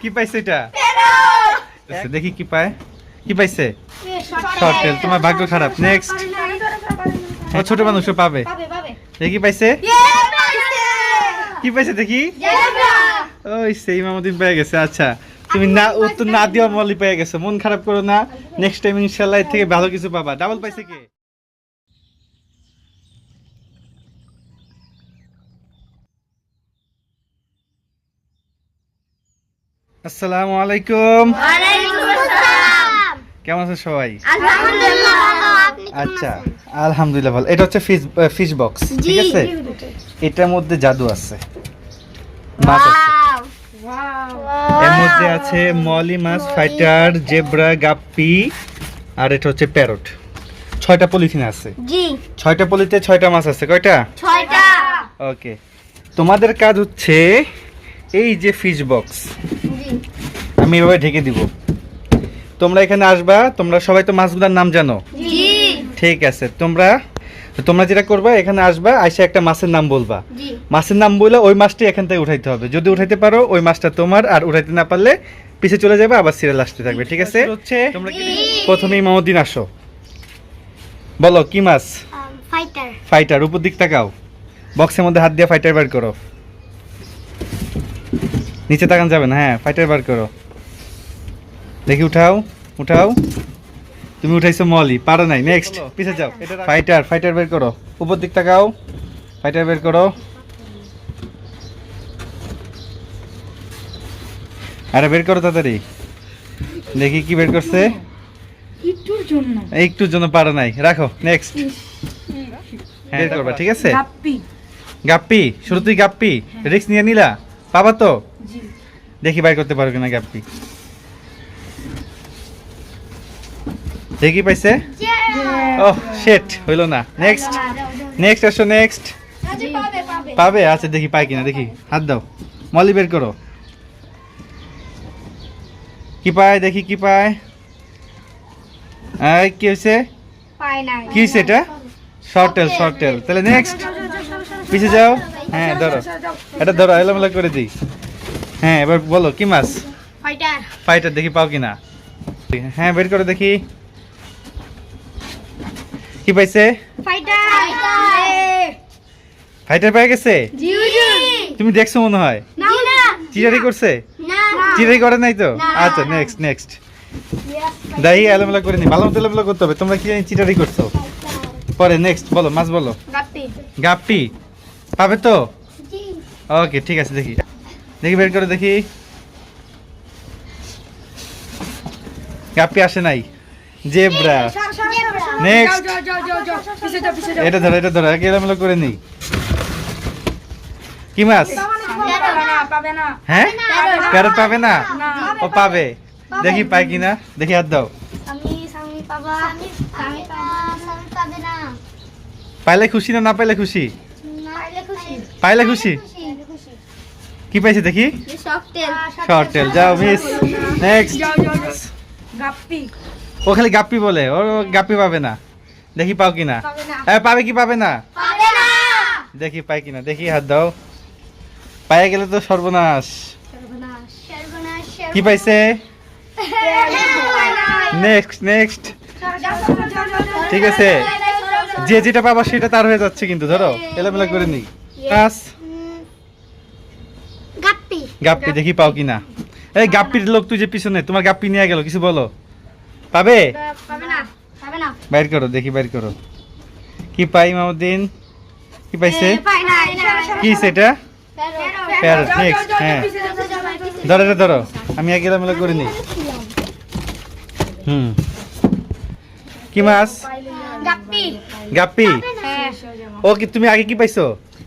কি পাইছে এটা? আচ্ছা, দেখি কি পায়। কি পাইছে? শর্ট টেল তোমার ভাগ্য খারাপ। নেক্সট ও ছোট পাবে। পাবে দেখি পাইছে? কি পাইছে দেখি? ওই সেই মামুদিন পেয়ে গেছে। আচ্ছা তুমি না উত্তর না দিও মলি পেয়ে গেছো। মন খারাপ করো না। নেক্সট টাইম ইনশাল্লাহ এর থেকে ভালো কিছু পাবা। ডাবল পাইছে কে? আসসালামু আলাইকুম। কেমন আছেন সবাই? আচ্ছা আলহামদুলিল্লাহ ভালো। এটা হচ্ছে ফিশ ফিশ বক্স ঠিক আছে? এটার মধ্যে জাদু আছে। মাছ আছে। এর মধ্যে আছে মলি মাছ ফাইটার জেব্রা গাপ্পি আর এটা হচ্ছে প্যারট। ছয়টা পলিথিন আছে। ছয়টা পলিতে ছয়টা মাছ আছে। কয়টা? ওকে। তোমাদের কাজ হচ্ছে এই যে ফিশ বক্স আমি এভাবে ঢেকে দিব। তোমরা এখানে আসবা তোমরা সবাই তো মাছগুলোর নাম জানো? ঠিক আছে তোমরা তোমরা যেটা করবা এখানে আসবা আইসা একটা মাছের নাম বলবা। মাছের নাম বললে ওই মাছটি এখান থেকে উঠাইতে হবে। যদি উঠাইতে পারো ওই মাছটা তোমার আর উঠাইতে না পারলে পিছে চলে যাবে আবার সিরিয়াল আসতে থাকবে ঠিক আছে? হচ্ছে তোমরা প্রথমে ইমামুদ্দিন আসো। বলো কি মাছ? ফাইটার ফাইটার উপর দিক তাকাও। বক্সের মধ্যে হাত দিয়ে ফাইটার বার করো। নিচে তাকান যাবে না হ্যাঁ ফাইটার বার করো। দেখি উঠাও উঠাও। তুমি উঠাইছো মলি পারো নাই নেক্সট পিছে যাও। ফাইটার ফাইটার বের করো। উপর দিক তাকাও। ফাইটার বের করো। আরে বের করো তাড়াতাড়ি। দেখি কি বের করছে। একটুর জন্য। একটুর জন্য পারো নাই। রাখো নেক্সট বের করবা ঠিক আছে? গাপ্পি। গাপ্পি শুরুতেই গাপ্পি। রিক্স নিয়ে নিলা। পাবা তো? জি। দেখি বাইর করতে পারো কিনা গাপ্পি। দেখি পাইছে? ও শেট হইল না। নেক্সট নেক্সট আসো নেক্সট পাবে পাবে। পাবে? আচ্ছা দেখি পাই কিনা দেখি। হাত দাও। মলি বের করো। কি পায়? দেখি কি পায়? কি হয়েছে পায় কি হয়েছে এটা? শর্ট টেল শর্ট টেল তাহলে নেক্সট পিছে যাও। হ্যাঁ ধরো। এটা ধরো এলোমেলো করে দিই। হ্যাঁ এবার বলো কি মাছ? ফাইটার ফাইটার দেখি পাও কিনা? হ্যাঁ বের করে দেখি। কি পাইছে? ফাইটার ফাইটার পেয়ে গেছে? তুমি দেখছ মনে হয়? না না। চিরারি করছে? না। চিরারি করে নাই তো? আচ্ছা নেক্সট নেক্সট দাহি এলোমেলো করে নি। ভালো মতো এলোমেলো করতে হবে। তোমরা কি জানি চিটারি করছ? পরে নেক্সট বলো মাছ বলো। গাপ্পি। গাপ্পি? পাবে তো? ওকে ঠিক আছে দেখি। দেখি বের করে দেখি। গাপ্পি আসে নাই। জেব্রা। নেক্সট যাও যাও যাও যাও যাও। পিছে এটা ধরো এটা ধরো এলোমেলো করে নিই। কি মাছ? হ্যাঁ? প্যারট পাবে না? না ও পাবে। দেখি পাই কিনা দেখি হাত দাও। পাইলে খুশি না না পাইলে খুশি? পাইলে খুশি? পাইলে খুশি খুশি কি পাইছে দেখি? শর্ট টেল যাও মিস নেক্সট ও খালি গাপ্পি বলে ও গাপ্পি পাবে না। দেখি পাও কিনা? পাবে হ্যাঁ পাবে কি পাবে না? দেখি পাই কিনা দেখি হাত দাও। পায়ে গেলে তো সর্বনাশ। সর্বনাশ। সর্বনাশ কি পাইছে? নেক্সট নেক্সট ঠিক আছে। যে যেটা পাবা সেটা তার হয়ে যাচ্ছে কিন্তু ধরো। এলোমেলো করে নিই পাস গাপ্পি। গাপ্পি দেখি পাও কিনা। এই গাপ্পির লোক তুই যে পিছনে তোমার গাপ্পি নিয়ে গেল কিছু বলো। পাবে? পাবে না পাবে না। বাইর করো দেখি বাইর করো। কি পাই মামুদ্দিন? কি পাইছে? কি সেটা প্যারট নেক্সট হ্যাঁ। ধরো এটা ধরো। আমি এক এলোমেলো করে নিই হুম। কি মাছ? গাপ্পি। হ্যাঁ। ও কি তুমি আগে কি পাইছো?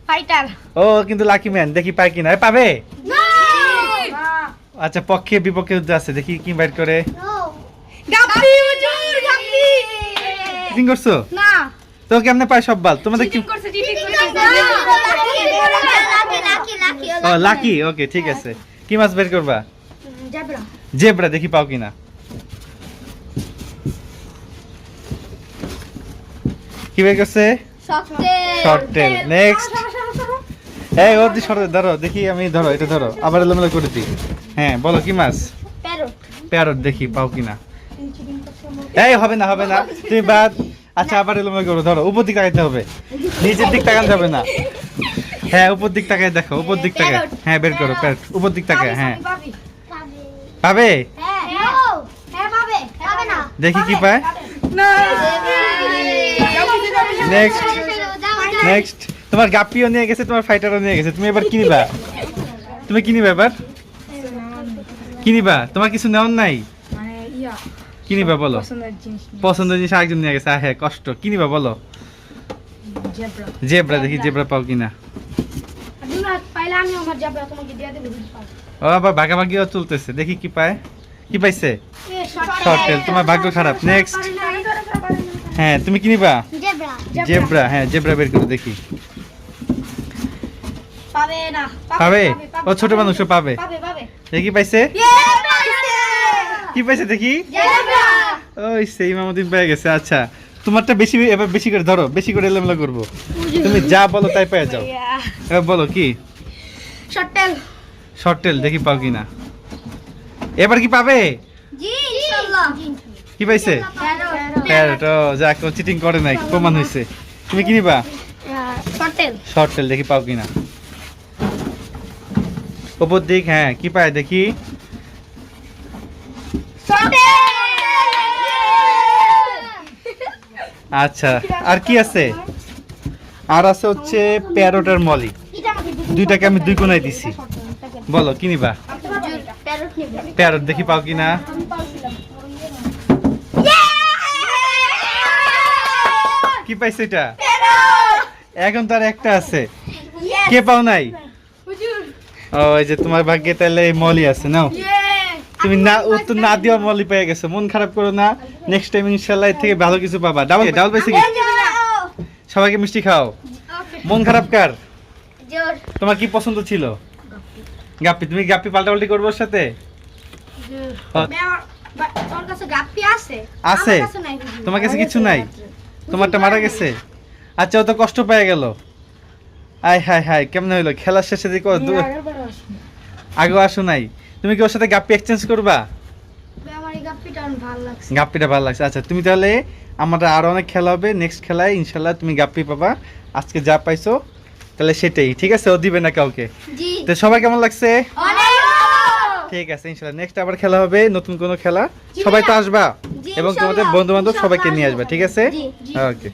ফাইটার। ও কিন্তু লাকি ম্যান দেখি পাই কিনা। পাবে? আচ্ছা পক্ষে বিপক্ষে যুদ্ধ আছে দেখি কি বাইর করে। গাপ্পি হুজুর গাপ্পি চিটিং করছ? না। তো কেমনে পায় সব বাল? তোমাদের কি করছে চিটিং লাকি লাকি লাকি ও লাকি। ওকে ঠিক আছে। কি মাছ বের করবা? জেব্রা। জেব্রা দেখি পাও কিনা। কি বের করছে? শর্ট টেল নেক্সট এই ওর দি সরো ধরো দেখি আমি ধরো এটা ধরো। আবার এলোমেলো করে দিই। হ্যাঁ বলো কি মাছ? প্যারট। প্যারট দেখি পাও কিনা। এই, হবে না হবে না। তুমি বাদ। আচ্ছা আবার এলোমেলো করো, ধরো, উপর দিক তাকাইতে হবে। নিচের দিক তাকান যাবে না। হ্যাঁ উপর দিক তাকায় দেখো, উপর দিক তাকায়। হ্যাঁ বের করো উপর দিক তাকায় হ্যাঁ। পাবে? দেখি কি পায়। নেক্সট নেক্সট তোমার গাপ্পিও নিয়ে গেছে, তোমার ফাইটারও নিয়ে গেছে। তুমি এবার কিনিবা তুমি কিনিবা এবার? কিনিবা তোমার কিছু নেওয়ার নাই? ইয়া কিনিবা বলো? পছন্দের জিনিস আরেকজন নিয়ে গেছে হ্যাঁ কষ্ট। কিনিবা বলো? জেব্রা। দেখি জেব্রা। পাও কিনা। আবার ভাগাভাগিও চলতেছে। দেখি কি পায়। কি পাইছে? তোমার ভাগ্য খারাপ। নেক্সট হ্যাঁ তুমি কিনিবা? জেব্রা। জেব্রা হ্যাঁ জেব্রা বের করে দেখি। পাবে ও ছোট মানুষও পাবে। দেখি পাইছে? কি পাইছে দেখি? ওই সেই মামুদিন পেয়ে গেছে আচ্ছা। তোমারটা বেশি এবার বেশি করে ধরো বেশি করে এলোমেলো করব। তুমি যা বলো তাই পেয়ে যাও। এবার বলো কি? শর্ট টেল শর্ট টেল দেখি পাও কি না এবার কি পাবে? জি ইনশাআল্লাহ কি পাইছে? প্যারট যাক ও চিটিং করে নাই প্রমাণ হয়েছে তুমি কি নিবা? শর্ট টেল দেখি পাও কি না ওপর দিক হ্যাঁ কি পায় দেখি? আচ্ছা আর কি আছে? আর আছে হচ্ছে প্যারটের মলি। দুইটাকে আমি দুই কোনায় দিছি। বলো, কি নিবা? প্যারট দেখি পাও কিনা কি পাইছে এটা? এখন তার একটা আছে। কে পাও নাই? ও, এই যে তোমার ভাগ্যে তাহলে মলি আছে, নাও। তুমি না উত্তর না দেওয়া মলি পেয়ে গেছো। মন খারাপ করো না। নেক্সট টাইম ইনশাল্লাহ এর থেকে ভালো কিছু পাবা। ডাবল ডাবল পাইছে কি? সবাইকে মিষ্টি খাও। মন খারাপ কার? জোর। তোমার কি পছন্দ ছিল? গাপ্পি। তুমি গাপ্পি পাল্টাপাল্টি করব ওর সাথে? গাপ্পি আছে। তোমার কাছে কিছু নাই? তোমারটা মারা গেছে? আচ্ছা ও তো কষ্ট পেয়ে গেল। আয় হায় হায় কেমন হইল? খেলার শেষে দিকে আগেও আসো নাই। তুমি কি ওর সাথে গাপ্পি এক্সচেঞ্জ করবা? গাপ্পিটা ভালো লাগছে। গাপ্পিটা ভালো লাগছে। আচ্ছা তুমি তাহলে আমাদের আরও অনেক খেলা হবে। নেক্সট খেলায় ইনশাল্লাহ তুমি গাপ্পি পাবা। আজকে যা পাইছো তাহলে সেটাই। ঠিক আছে? ও দিবে না কাউকে? জি। তো সবাই কেমন লাগছে? অনেক ঠিক আছে ইনশাল্লাহ নেক্সট আবার খেলা হবে নতুন কোনো খেলা। সবাই তো আসবা এবং তোমাদের বন্ধু বান্ধব সবাইকে নিয়ে আসবা ঠিক আছে। ওকে